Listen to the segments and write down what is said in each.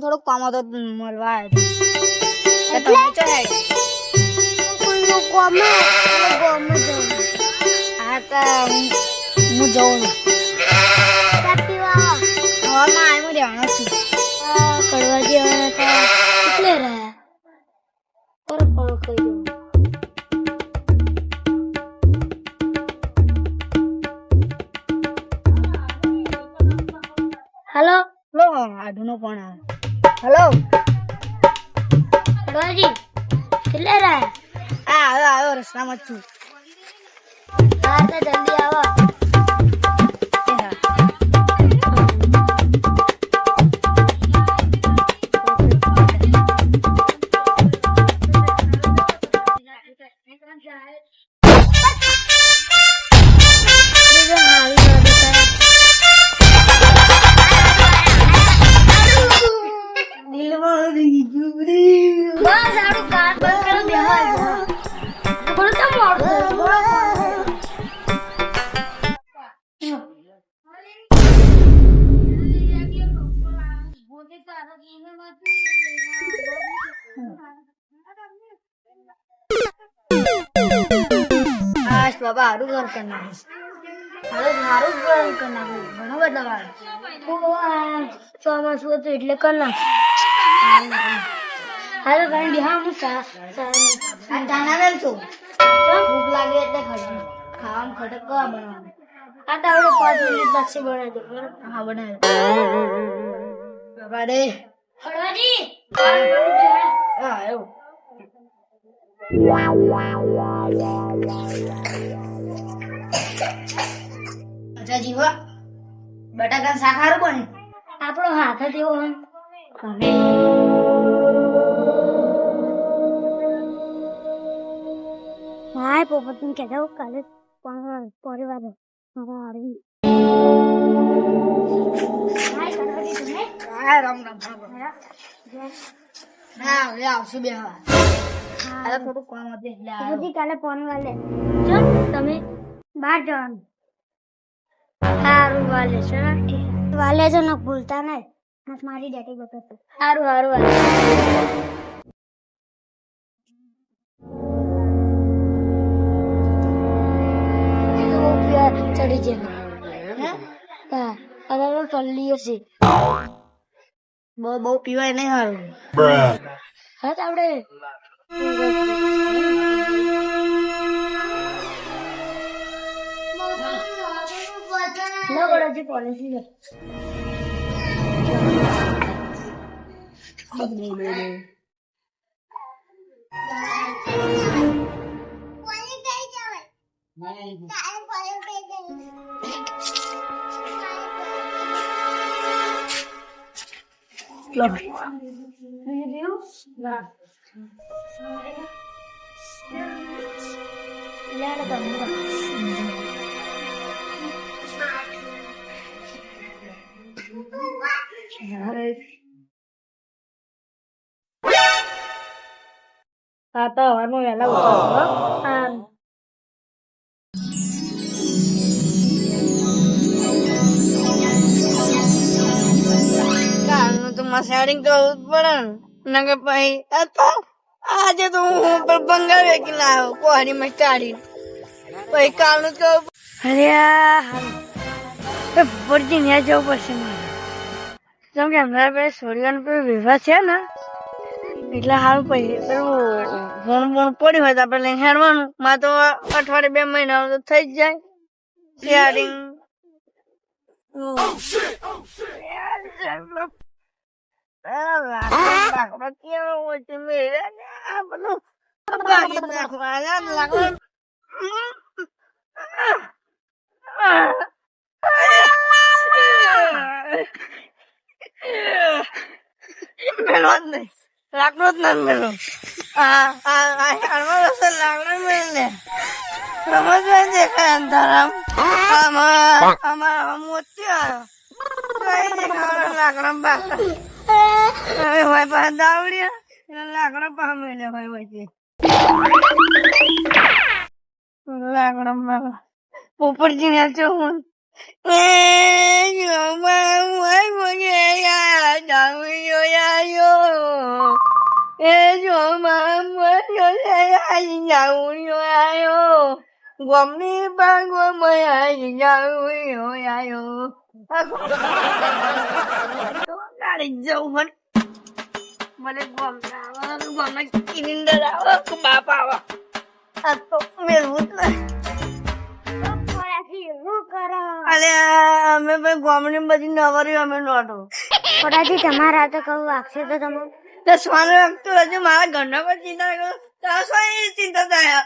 થોડુંક કામ હતો મળવા તમે ચો હેડ કોઈનો કોમે કોમે હા તો હું- હું જઉં હવામાં આવ્યું રહેવાનો છું આ કડવાજી હવે તો કેટલે રહ્યા પર પણ કહી દઉં હેલો લો આડુનો ફોન આવે હલો કડવાજી કેટલે રહ્યા હા આવ્યો આવ્યો રસ્તામાં જ છું હા તો જલ્દી આવો બાબા ઘર કરી નાખીશ. મારે મારું જ ઘર કરી નાખું. ઘણું બધા ખૂબ ચોમાસું હતું એટલે કરી નાખું હાલો ગાડી બેહવા હું સા સા- આ દાણા ને શું ભૂખ લાગે એટલે ખડ ખાવાનું ખડક કવા બનાવવાનું? આ તો આપણે પાંચ મિનિટ પછી બનાવી દો હા બનાવી હળવાજી! હા એવું. અચ્છા જીવા બટાકા શાક હારું બને આપણો હાથ જ એવો હોય. હાય પોપટ તું કે જાવ કાલે પરિવાર હાય હા રામ. હવે આવશું બે વાર. આ થોડું કામ હતું એટલે કાલે ફોન વાલે જો તમે બહાર જવાનું સારું વાલે છે ને વાલે છે ને ભૂલતા નહીં. હાથ મારી ડેટી બતાવતો સારું સારું વાલે ચડી જાય હા? હવે તો છે. બહુ બહુ પીવાય નહીં સારું હા 哪个垃圾管理区的？那怎么没有呢？管理区。管理区。垃圾管理区。垃圾管理区。来一个。来一个。来一个吧，来一个。હા તો હવારમાં વહેલા ઉઠો હા કાલનું તો મસાડિંગ તો આવવું જ પડે ને નકે પછી આ તો આજે તો હું પર બંગાળ વેકી લાવ્યો કોહરી માં કાઢી પછી કાલનું તો અરે હારું ભરજી ત્યાં જવું પડશે મારે જેમ કે હમણાં પેલા સોડિયાનો પેલો વિવાહ છે ને એટલે હાલ પછી પેલું ભૂણ ભૂણ પડ્યું હોય તો આપણે લઈને હેડવાનું માં તો અઠવાડિયે બે મહિના તો થઈ જ જાય શિયાળીંગ લાકડો કેવો હોય છે મેળે આ બધું ભાગી નાખવા લાકડો મેળો જ નહીં લાકડો જ નથી મેળો આ આ આ હાલમાં રસ્તે લાકડો મેળ ને સમજવા દેખાય અંધારામ અમારા અમારા મોતી આવ્યો. લાકડા પાસે હવે હોય પાસે દાવડ્યા, એટલે લાકડા પાસે મેલ્યા હોય પછી લાકડા બા પોપટજી ને છો હું? એ yo જાવ્યો આયો ગમની બાગો મયા જાવ્યો આયો ગાડી જવું મને ગમના ગમના કિનિંદર આવો બાપ આવો આ તો મેળવું જ નહીં અમે ગામની બધી નવરી અમે નોટો થોડાથી તમારા તો કહું વાગશે તો તમે તો સ્વાન રમતું હજુ મારા ઘરના પર ચિંતા કરો તો શું ચિંતા થાય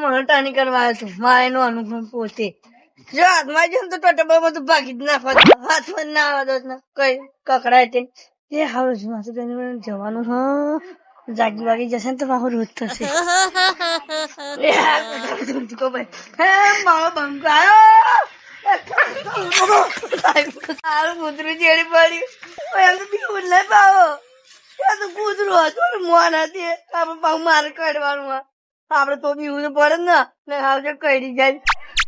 મોટાની કરવા આવ્યો છું મારે એનો અનુભવ પોતે જો હાથમાં ને તો બધું ભાગી જ નાખો હાથમાં ના આવે તો કઈ કકડાય તે એ હવે માથું તેને જવાનું હા જાગી વાગી જશે ને તો બાહુ રોજ થશે મારો બંકો આવ્યો. કૂતરું ચેડી પડ્યું. એમ તો બીવું લે પાવો એ તો કૂતરું હતું ને મોન હતી. આપણે પાછું મારે કાઢવાનું આ. આપણે તો બીવું તો પડે ને. ને હાલ જો કઈડી જાય.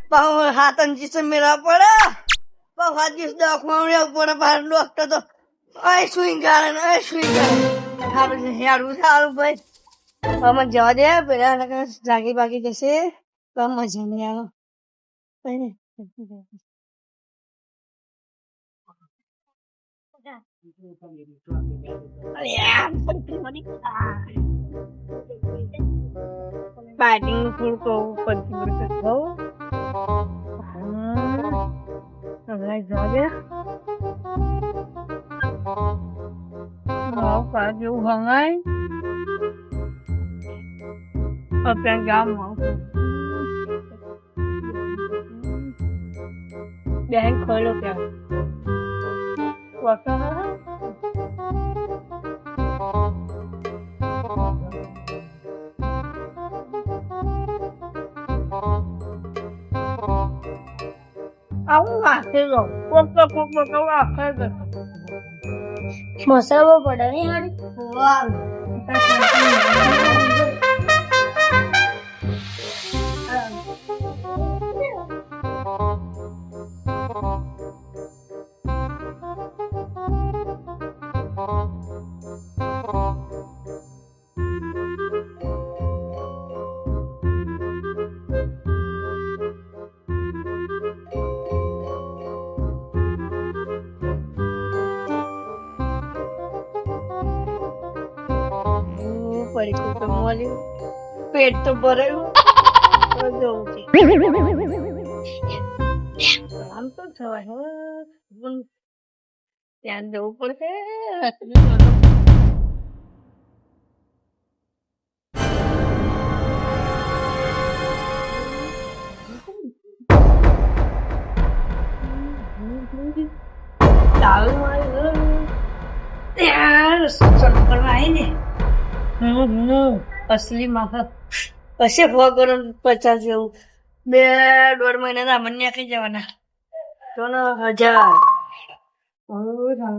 પાછું હાથ અંચી મેળવા પડે. પાછું હાથ દિવસ દવાખાને પડે. બહાર ડોક્ટર તો આય સુઈ ગાળે ને? આય સુઈ ગાળે આપણે હેડવું સારું ભાઈ. અમે જવા દે, પેલા જાગી બાગી જશે. તો મજા નહીં આવે. કઈ Paling kurko pergi bertemu. Mulai zonya. Mau pagi uhangai. Apa yang kamu mau? Biarin khơi kìa. Waktu આવું વાંચે જો કોક તો કોક તો કહું આખે જ મસાલો પડે નહીં હાડી પડી તો મળ્યું પેટ તો ભરાયું. જવું છે આમ તો થવાય, હો. પણ ત્યાં જવું ને હમ, અસલી માખા હશે સો કરોડ પચાસ જેવું બે દોઢ મહિના સામાન્ય આખી જવાના તો ને હજાર ઓ રામ.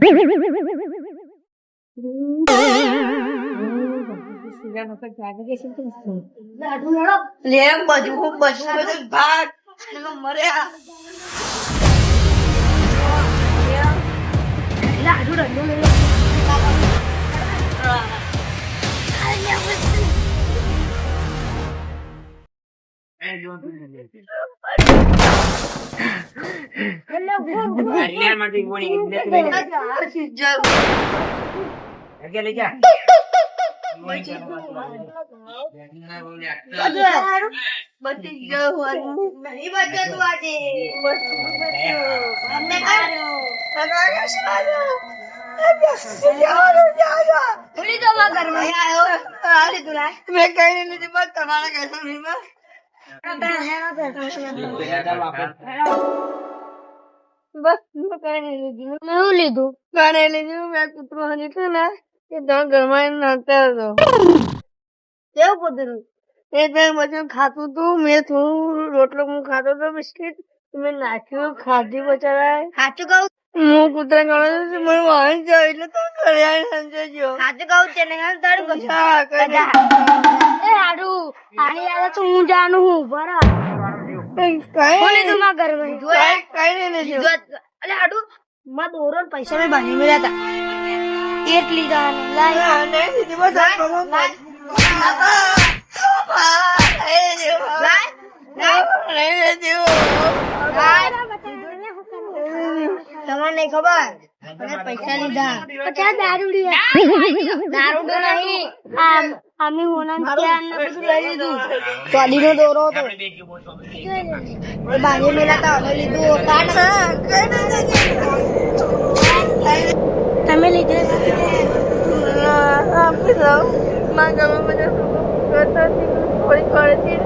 લે બચવું બચવું બધું ભાગ નકર મર્યા લાડુ રંગો મેં કઈ નથી તમારા નહીં બસ મેં કઈ લીધું ત્રણ ઘરમાં નાખતા હતો કેવું કૂતરું એ મેં બધું ખાતું હતું મેં થોડું રોટલો હું ખાતો હતો બિસ્કીટ, મેં નાખ્યું ખાધી બચારા સાચું કહું હું કૂતરા ગણો છું મને વાહન જાય એટલે તો ઘરે સમજો સાચું કહું છે ને તારું કહું એ હાડું આની યાદ તો હું જાણું હું બરાબર કઈ તું માં ઘરમાં કઈ કઈ નહીં લેજો અલે હાડું માં દોરો ને પૈસા મેં બાંધી મળ્યા હતા. લીધા અને લાય ના, નહીં દીધી, બસ આ કરો. બાપા, નહીં લેજો. નહીં લેજો. તમને નહીં ખબર પૈસા લીધા. પચાસ દારૂડી દારૂડો નહીં. આમ આમી હોના ત્યાં બધું લઈ લીધું. ચોડીનો દોરો હતો. એ બાંધી મેલા લીધું લેજો. તમે લીધે આપી દો. મારા ઘરમાં બધા કરતા થોડી ઘરેથી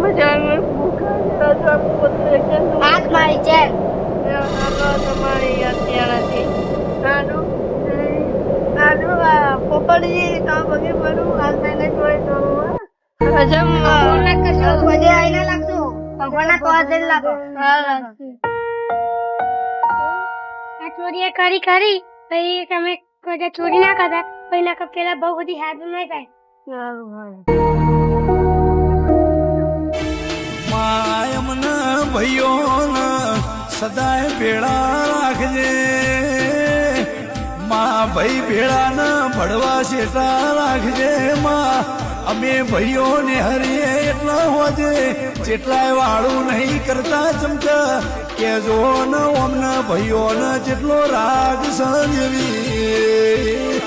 મજા આવે, ભૂખા છે, આખું મારી છે તમારી અત્યારથી આનું આનું પોપડજી કામ વગેરે બધું હાલ થઈને જોઈ જોવું હજમ ભગવાનના કશું બધે આઈ ના ભગવાનના તો હાથ લાગો. આ ચોરી કરી કરી પછી તમે કોઈ ચોરી ના કરતા પછી ના પેલા બહુ બધી હાથ નહીં થાય. માયમને ભાઈઓને સદાય ભેળા રાખજે. માં ભાઈ ભેળાને ભળવા શેટા રાખજે માં. અમે ભાઈઓને હરીએ એટલા હોજે, જેટલાય વાળું નહીં કરતા ચમચા. કે જો ને અમને ભાઈઓને જેટલો રાગ સંજવી.